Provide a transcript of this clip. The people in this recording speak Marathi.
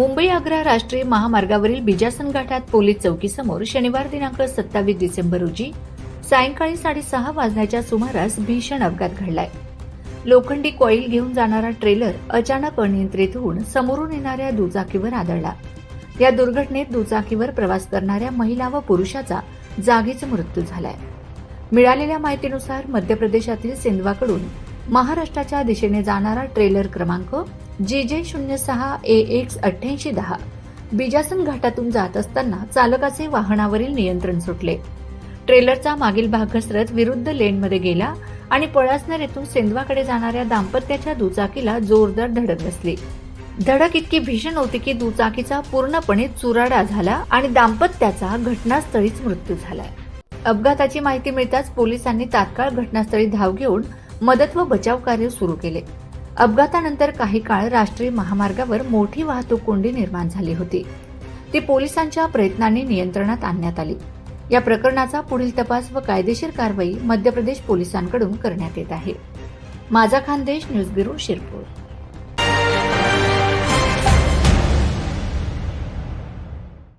मुंबई आग्रा राष्ट्रीय महामार्गावरील बिजासन घाटात पोलीस चौकीसमोर शनिवार दिनांक सत्तावीस डिसेंबर रोजी सायंकाळी साडेसहा वाजण्याच्या सुमारास भीषण अपघात घडलाय. लोखंडी कॉईल घेऊन जाणारा ट्रेलर अचानक अनियंत्रित होऊन समोरून येणाऱ्या दुचाकीवर आदळला. या दुर्घटनेत दुचाकीवर प्रवास करणाऱ्या महिला व पुरुषाचा जागीच मृत्यू झालाय. मिळालेल्या माहितीनुसार मध्य प्रदेशातील सिंधवाकडून महाराष्ट्राच्या दिशेने जाणारा ट्रेलर क्रमांक जे जे शून्य सहा ए एक्स अठ्ठ्याऐंशी दहा बिजासन घाटातून जात असताना चालकाचे वाहनावरील नियंत्रण सुटले. ट्रेलरचा मागील भाग घसरत विरुद्ध लेनमध्ये गेला आणि पळासनर येथून सेंधवाकडे जाणाऱ्या दाम्पत्याच्या दुचाकीला जोरदार धडक बसली. धडक इतकी भीषण होती की दुचाकीचा पूर्णपणे चुराडा झाला आणि दाम्पत्याचा घटनास्थळीच मृत्यू झाला. अपघाताची माहिती मिळताच पोलिसांनी तात्काळ घटनास्थळी धाव घेऊन मदत व बचाव कार्य सुरू केले. अपघातानंतर काही काळ राष्ट्रीय महामार्गावर मोठी वाहतूक कोंडी निर्माण झाली होती. ती पोलिसांच्या प्रयत्नांनी नियंत्रणात आणण्यात आली. या प्रकरणाचा पुढील तपास व कायदेशीर कारवाई मध्य प्रदेश पोलिसांकडून करण्यात येत आहे. माझा खानदेश न्यूज ब्युरो शिरपूर.